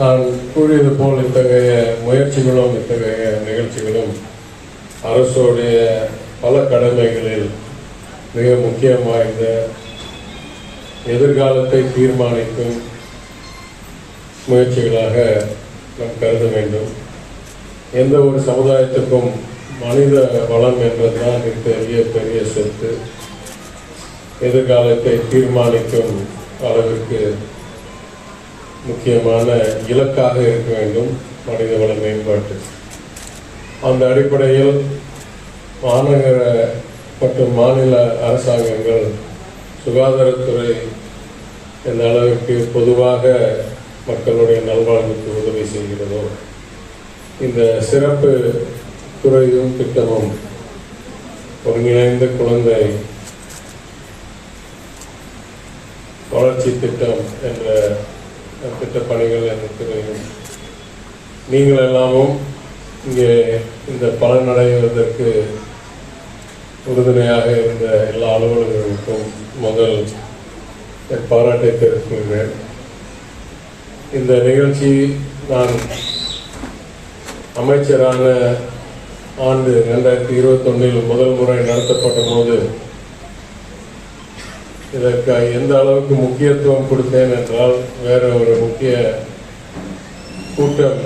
நான் கூறியது போல் இத்தகைய முயற்சிகளும் இத்தகைய நிகழ்ச்சிகளும் அரசுடைய பல கடமைகளில் மிக முக்கியம் வாய்ந்த எதிர்காலத்தை தீர்மானிக்கும் முயற்சிகளாக நாம் கருத வேண்டும். எந்த ஒரு சமுதாயத்துக்கும் மனித வளம் என்பதுதான் பெரிய பெரிய சொத்து. எதிர்காலத்தை தீர்மானிக்கும் அளவிற்கு முக்கியமான இலக்காக இருக்க வேண்டும் மனித வள மேம்பாட்டு. அந்த அடிப்படையில் மாநகர மற்றும் மாநில அரசாங்கங்கள் சுகாதாரத்துறை எந்த அளவிற்கு பொதுவாக மக்களுடைய நல்வாழ்வுக்கு உதவி செய்கிறதோ இந்த சிறப்பு துறையும் திட்டமும் ஒருங்கிணைந்த குழந்தை வளர்ச்சி திட்டம் என்ற திட்டப் பணிகள் என்ற நீங்கள் எல்லாமும் இங்கே இந்த பலனடைவதற்கு உறுதுணையாக இருந்த எல்லா அலுவலர்களுக்கும் முதல் என் பாராட்டை தெரிவித்துள்ளேன். இந்த நிகழ்ச்சி நான் அமைச்சரான ஆண்டு ரெண்டாயிரத்தி இருபத்தொன்னில் முதல் முறை நடத்தப்பட்ட போது இதற்கு எந்த அளவுக்கு முக்கியத்துவம் கொடுத்தேன் என்றால் வேற ஒரு முக்கிய கூட்டம்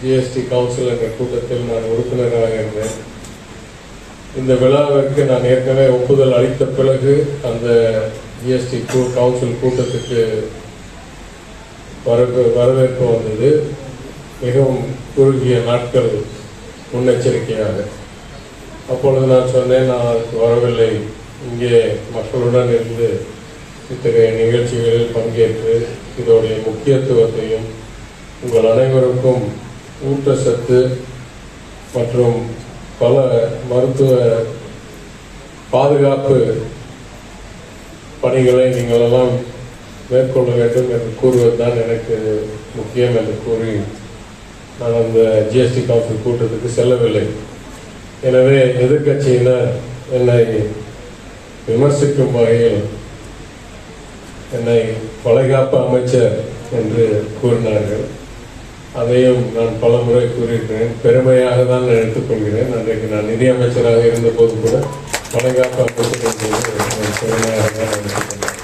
ஜிஎஸ்டி கவுன்சில் என்ற கூட்டத்தில் நான் உறுப்பினராக இருந்தேன். இந்த விழாவிற்கு நான் ஏற்கனவே ஒப்புதல் அளித்த பிறகு அந்த ஜிஎஸ்டி கவுன்சில் கூட்டத்துக்கு வரவு வரவேற்பு வந்தது. மிகவும் குறுகிய நாட்கள் முன்னெச்சரிக்கையாக. அப்பொழுது நான் சொன்னேன் நான் அதுக்கு வரவில்லை. இங்கே மக்களுடன் இருந்து இத்தகைய நிகழ்ச்சிகளில் பங்கேற்று இதோடைய முக்கியத்துவத்தையும் உங்கள் அனைவருக்கும் ஊட்டச்சத்து மற்றும் பல மருத்துவ பாதுகாப்பு பணிகளை நீங்கள் எல்லாம் மேற்கொள்ள வேண்டும் என்று கூறுவதுதான் எனக்கு முக்கியம் என்று கூறி நான் அந்த ஜிஎஸ்டி கவுன்சில் கூட்டத்துக்கு செல்லவில்லை. எனவே எதிர்கட்சியினர் என்னை விமர்சிக்கும் வகையில் என்னை பாதுகாப்பு அமைச்சர் என்று கூறினார்கள். அதையும் நான் பல முறை கூறியிருக்கிறேன். பெருமையாக தான் நான் எடுத்துக்கொள்கிறேன். அன்றைக்கு நான் நிதியமைச்சராக இருந்த இருந்தபோது கூட பாதுகாப்பு அமைச்சர் என்பது நான் பெருமையாக தான் எடுத்துக்கொண்டேன்.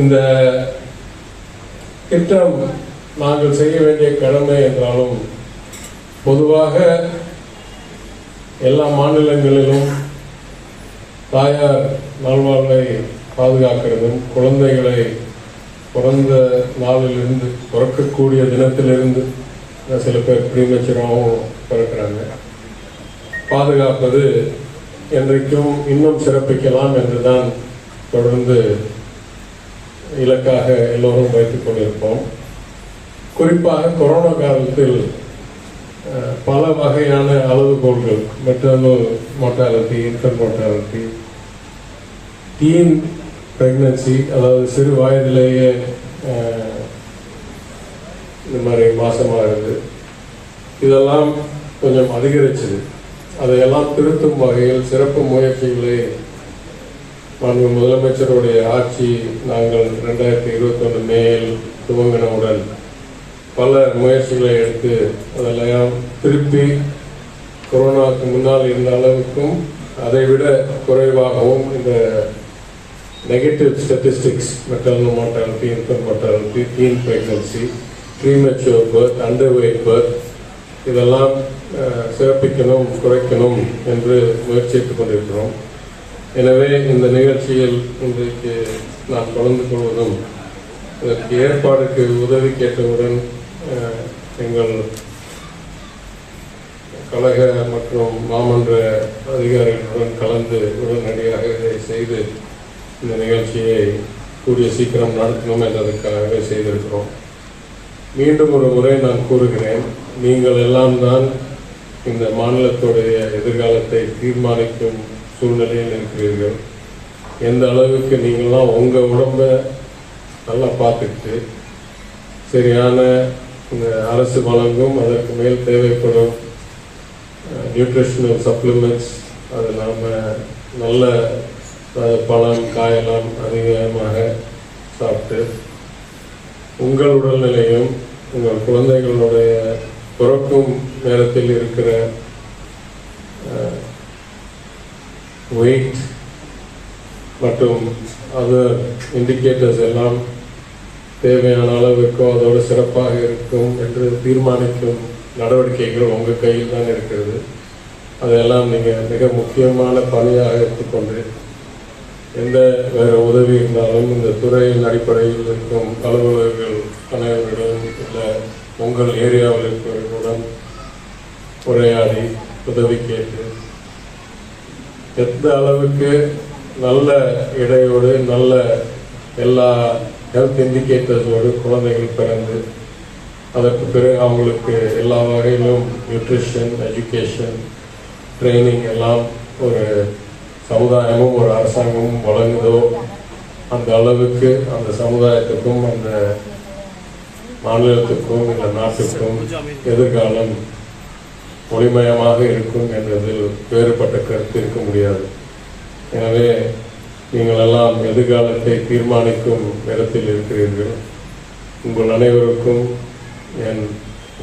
இந்த திட்டம் நாங்கள் செய்ய வேண்டிய கடமை என்றாலும் பொதுவாக எல்லா மாநிலங்களிலும் தாயார் நல்வாழ்வை பாதுகாக்கிறதும் குழந்தைகளை பிறந்த நாளிலிருந்து பிறக்கக்கூடிய தினத்திலிருந்து சில பேர் பிரிமச்சரமாகவும் பிறக்கிறாங்க. பாதுகாப்பது என்றைக்கும் இன்னும் சிறப்பிக்கலாம் என்று தான் தொடர்ந்து இலக்காக எல்லோரும் வைத்துக் கொண்டிருப்போம். குறிப்பாக கொரோனா காலத்தில் பல வகையான அளவுகோல்கள் maternal mortality inter mortality teen pregnancy அதாவது சிறு வயதிலேயே இந்த மாதிரி மாசமாகுது இதெல்லாம் கொஞ்சம் அதிகரிச்சது. அதையெல்லாம் திருத்தும் வகையில் சிறப்பு முயற்சிகளை மாண்பு முதலமைச்சருடைய ஆட்சி நாங்கள் ரெண்டாயிரத்தி இருபத்தொன்று மேல் துவங்கினவுடன் பல முயற்சிகளை எடுத்து அதெல்லாம் திருப்பி கொரோனாவுக்கு முன்னால் இருந்த அளவுக்கும் அதைவிட குறைவாகவும் இந்த negative statistics maternal mortality infant mortality teen pregnancy premature birth under weight birth இதெல்லாம் சிறப்பிக்கணும் குறைக்கணும் என்று முயற்சித்துக் கொண்டிருக்கிறோம். எனவே இந்த நிகழ்ச்சியில் இன்றைக்கு நான் கலந்து கொள்வதும் இதற்கு ஏற்பாடுக்கு உதவி கேட்டவுடன் எங்கள் கழக மற்றும் மாமன்ற அதிகாரிகளுடன் கலந்து உடனடியாக இதை செய்து இந்த நிகழ்ச்சியை கூடிய சீக்கிரம் நடத்தணும் என்றதற்காகவே செய்திருக்கிறோம். மீண்டும் ஒரு முறை நான் கூறுகிறேன் நீங்கள் எல்லாம் தான் இந்த மாநிலத்துடைய எதிர்காலத்தை தீர்மானிக்கும் சூழ்நிலையில் இருக்கிறீர்கள். எந்த அளவுக்கு நீங்களாம் உங்கள் உடம்ப நல்லா பார்த்துக்கிட்டு சரியான இந்த அரசு வழங்கும் அதற்கு மேல் தேவைப்படும் நியூட்ரிஷனல் சப்ளிமெண்ட்ஸ் அது இல்லாமல் நல்ல பழம் காயெல்லாம் அதிகமாக சாப்பிட்டு உங்கள் உடல்நிலையும் உங்கள் குழந்தைகளுடைய பிறக்கும் நேரத்தில் இருக்கிற வெயிட் மற்றும் அதர் இண்டிகேட்டர்ஸ் எல்லாம் தேவையான அளவுக்கோ அதோடு சிறப்பாக இருக்கும் என்று தீர்மானிக்கும் நடவடிக்கைகள் உங்கள் கையில் தான் இருக்கிறது. அதையெல்லாம் நீங்கள் மிக முக்கியமான பணியாக எடுத்துக்கொண்டு எந்த வேறு உதவி இருந்தாலும் இந்த துறையின் அடிப்படையில் இருக்கும் அலுவலர்கள் அனைவரிடம் இல்லை உங்கள் ஏரியாவில் இருக்கிறவர்களுடன் உரையாடி உதவி கேட்டு எந்த அளவுக்கு நல்ல இடையோடு நல்ல எல்லா ஹெல்த் இண்டிகேட்டர்ஸோடு குழந்தைகள் பிறந்து அதற்கு பிறகு அவங்களுக்கு எல்லா வகையிலும் நியூட்ரிஷன் எஜுகேஷன் ட்ரைனிங் எல்லாம் ஒரு சமுதாயமும் ஒரு அரசாங்கமும் வழங்குதோ அந்த அளவுக்கு அந்த சமுதாயத்துக்கும் அந்த மாநிலத்துக்கும் இந்த நாட்டுக்கும் எதிர்காலம் ஒளிமயமாக இருக்கும் என்றதில் வேறுபட்ட கருத்து இருக்க முடியாது. எனவே நீங்கள் எல்லாம் எதிர்காலத்தை தீர்மானிக்கும் இடத்தில் இருக்கிறீர்கள். உங்கள் அனைவருக்கும் என்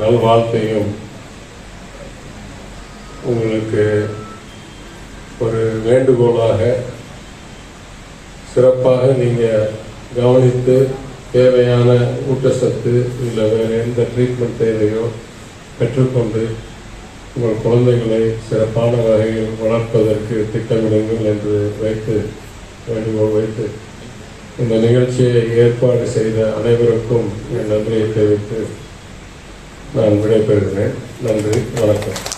நல்வாழ்த்தையும் உங்களுக்கு ஒரு வேண்டுகோளாக சிறப்பாக நீங்கள் கவனித்து தேவையான ஊட்டச்சத்து இல்லை வேறு எந்த ட்ரீட்மெண்ட் தேவையோ பெற்றுக்கொண்டு உங்கள் குழந்தைகளை சிறப்பான வகையில் வளர்ப்பதற்கு திட்டமிடுங்கள் என்று வைத்து வேண்டுகோள் வைத்து இந்த நிகழ்ச்சியை ஏற்பாடு செய்த அனைவருக்கும் என் நன்றியை தெரிவித்து நான் விடைபெறுகிறேன். நன்றி வணக்கம்.